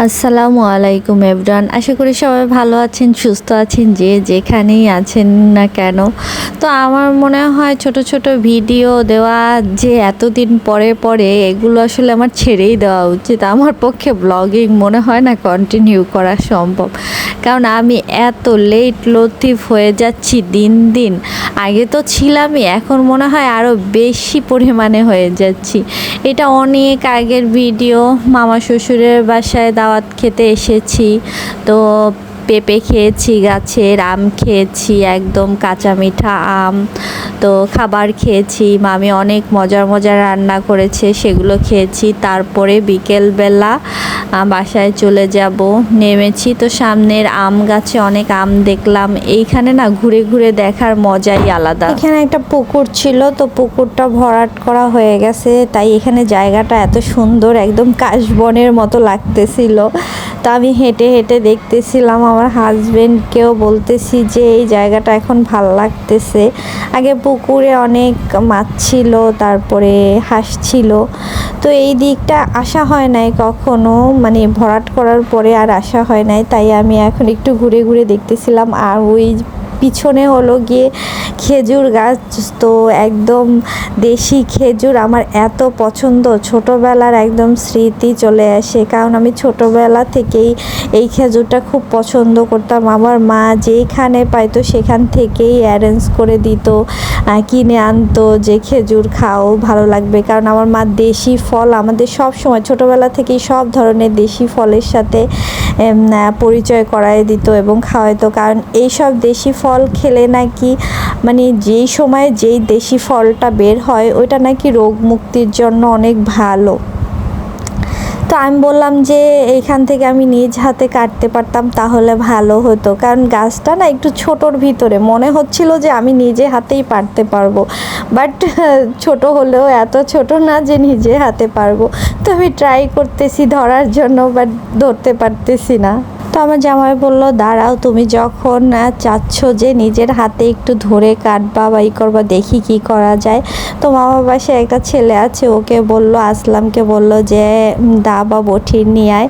আসসালামু আলাইকুম এভরান আশা করি সবাই ভালো আছেন, সুস্থ আছেন, যে যেখানেই আছেন না কেন। তো আমার মনে হয় ছোট ছোট ভিডিও দেওয়া যে এতদিন পরে পরে, এগুলো আসলে আমার ছেড়েই দেওয়া উচিত। আমার পক্ষে ব্লগিং মনে হয় না কন্টিনিউ করা সম্ভব। কারণ আমি এত লেট লতিফ হয়ে যাচ্ছি দিন দিন। আগে তো ছিলামই, এখন মনে হয় আরও বেশি পরিমাণে হয়ে যাচ্ছি। এটা অনেক আগের ভিডিও, মামা শ্বশুরের বাসায় দাওয়াত খেতে এসেছি, তো পেঁপে খেয়েছি, গাছের আম খেয়েছি, একদম কাঁচা মিঠা আম, তো খাবার খেয়েছি, মামি অনেক মজার মজার রান্না করেছে, সেগুলো খেয়েছি, তারপরে বিকেলবেলা বাসায় চলে যাব। নেমেছি তো সামনের আম গাছে অনেক আম দেখলাম। এইখানে না ঘুরে ঘুরে দেখার মজাই আলাদা। এখানে একটা পুকুর ছিল, তো পুকুরটা ভরাট করা হয়ে গেছে। তাই এখানে জায়গাটা এত সুন্দর, একদম কাশবনের মতো লাগতেছিল। তো আমি হেঁটে হেঁটে দেখতেছিলাম আমার হাজবেন্ডকেও বলতেছি যে এই জায়গাটা এখন ভালো লাগতেছে। আগে পুকুরে অনেক মাছ ছিল, তারপরে হাঁস ছিল। তো এই দিকটা আসা হয় নাই কখনো মানে ভরাট করার পরে আর আসা হয় নাই। তাই আমি এখন একটু ঘুরে ঘুরে দেখতেছিলাম। আর ওই পিছনে হলো গিয়ে খেজুর গাছ, তো একদম দেশি খেজুর আমার এত পছন্দ। ছোটোবেলার একদম স্মৃতি চলে আসে, কারণ আমি ছোটোবেলা থেকেই এই খেজুরটা খুব পছন্দ করতাম। আমার মা যেখানে পাইতো সেখান থেকেই অ্যারেঞ্জ করে দিত কিনে আনতো যে খেজুর খাও, ভালো লাগবে। কারণ আমার মা দেশি ফল আমাদের সব সময়, ছোটোবেলা থেকেই সব ধরনের দেশি ফলের সাথে পরিচয় করায় দিত এবং খাওয়াইতো। কারণ এইসব দেশি ফল খেলে নাকি মানে যেই সময় যেই দেশি ফলটা বের হয়, ওইটা নাকি রোগ মুক্তির জন্য অনেক ভালো। তো আমি বললাম যে এইখান থেকে আমি নিজ হাতে কাটতে পারতাম, তাহলে ভালো হতো। কারণ গাছটা না একটু ছোটোর ভিতরে। মনে হচ্ছিল যে, আমি নিজে হাতেই পারতে পারব। বাট ছোট হলেও এত ছোট না যে, নিজে হাতে পারব। তো আমি ট্রাই করতেছি ধরার জন্য, বাট ধরতে পারতেছি না। তো আমার জামাই বলল, দাঁড়াও, তুমি যখন চাচ্ছ যে নিজের হাতে একটু ধরে কাটবা বা ই করবা, দেখি কি করা যায়। তো মামা বাসায় একটা ছেলে আছে, ওকে বলল, আসলামকে বলল যে দা বা বটি নিয়ে আয়।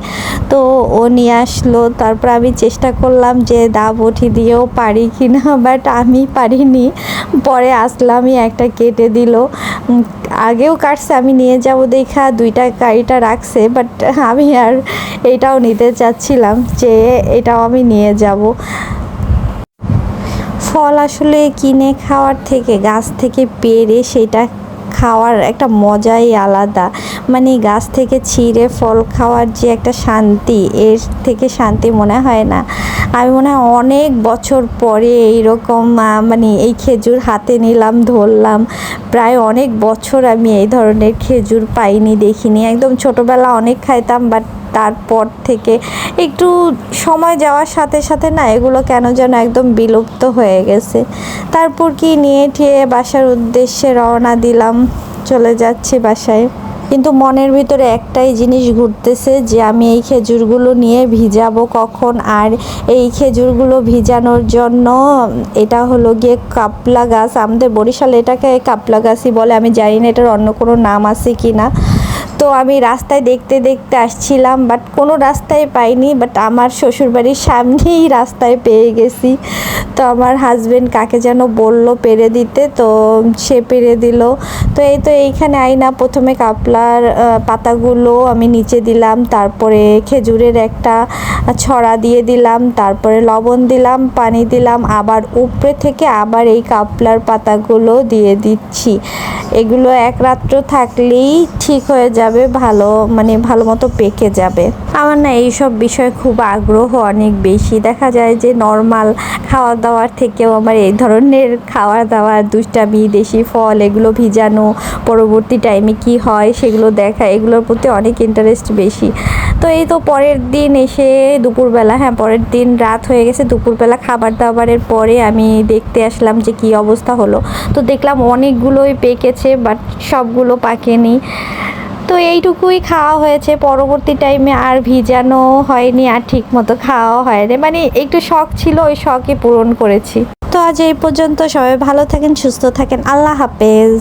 তো ও নিয়ে আসলো, তারপর আমি চেষ্টা করলাম যে দা বটি দিয়েও পারি কি না বাট আমি পারিনি। পরে আসলামই, একটা কেটে দিল। আগেও কাটছে, আমি নিয়ে যাব দেখা, দুইটা গাড়িটা রাখছে বাট আমি আর এটাও নিতে চাচ্ছিলাম যে এটাও আমি নিয়ে যাব। ফল আসলে কিনে খাওয়ার থেকে, গাছ থেকে পেরে সেটা খাওয়ার একটা মজাই আলাদা। মানে গাছ থেকে ছিঁড়ে ফল খাওয়ার যে একটা শান্তি, এর থেকে শান্তি মনে হয় না। আমি মনে হয় অনেক বছর পরে এইরকম মানে এই খেজুর হাতে নিলাম, ধরলাম। প্রায় অনেক বছর আমি এই ধরনের খেজুর পাইনি, দেখিনি। একদম ছোটোবেলা অনেক খাইতাম বাট তারপর থেকে একটু সময় যাওয়ার সাথে সাথে না এগুলো কেন যেন একদম বিলুপ্ত হয়ে গেছে। তারপর কি নিয়ে ঠিয়ে বাসার উদ্দেশ্যে রওনা দিলাম, চলে যাচ্ছি বাসায়। কিন্তু মনের ভিতরে একটাই জিনিস ঘুরতেছে যে আমি এই খেজুরগুলো নিয়ে ভিজাবো কখন, আর এই খেজুরগুলো ভিজানোর জন্য এটা হলো গিয়ে কাপলা গাছ। আমাদের বরিশালে এটাকে কাপলা গাছই বলে, আমি জানি না এটার অন্য কোনো নাম আছে কি না তো আমি রাস্তায় দেখতে দেখতে আসছিলাম বাট কোনো রাস্তায় পাইনি বাট আমার শ্বশুরবাড়ির সামনেই রাস্তায় পেয়ে গেছি। তো আমার হাজবেন্ড কাকে যেন বলল পেরে দিতে, তো সে পেরে দিল। তো এই তো এইখানে আইনা, প্রথমে কাপলার পাতাগুলো আমি নিচে দিলাম, তারপরে খেজুরের একটা ছড়া দিয়ে দিলাম, তারপরে লবণ দিলাম, পানি দিলাম, আবার উপরে থেকে আবার এই কাপলার পাতাগুলো দিয়ে দিচ্ছি। এগুলো এক রাত্র থাকলেই ঠিক হয়ে যাবে। ভালো মানে ভালো মতো পেকে যাবে। আমার না এইসব বিষয়ে খুব আগ্রহ অনেক বেশি। দেখা যায় যে নর্মাল খাওয়া দাওয়ার থেকেও আমার এই ধরনের খাওয়া দাওয়া দুষ্টামি, দেশি ফল এগুলো ভিজানো, পরবর্তী টাইমে কি হয় সেগুলো দেখা, এগুলোর প্রতি অনেক ইন্টারেস্ট বেশি। তো এই তো পরের দিন এসে দুপুরবেলা হ্যাঁ পরের দিন রাত হয়ে গেছে, দুপুরবেলা খাবার দাবারের পরে আমি দেখতে আসলাম যে কি অবস্থা হলো। তো দেখলাম অনেকগুলোই পেকেছে বাট সবগুলো পাকেনি। তো এইটুকুই খাওয়া হয়েছে। পরবর্তী টাইমে আর ভিজানো হয়নি, আর ঠিক মতো খাওয়া হয়নি। মানে একটু শখ ছিল, ওই শখই পূরণ করেছি। তো আজ এই পর্যন্ত সবাই ভালো থাকেন, সুস্থ থাকেন। আল্লাহ হাফেজ।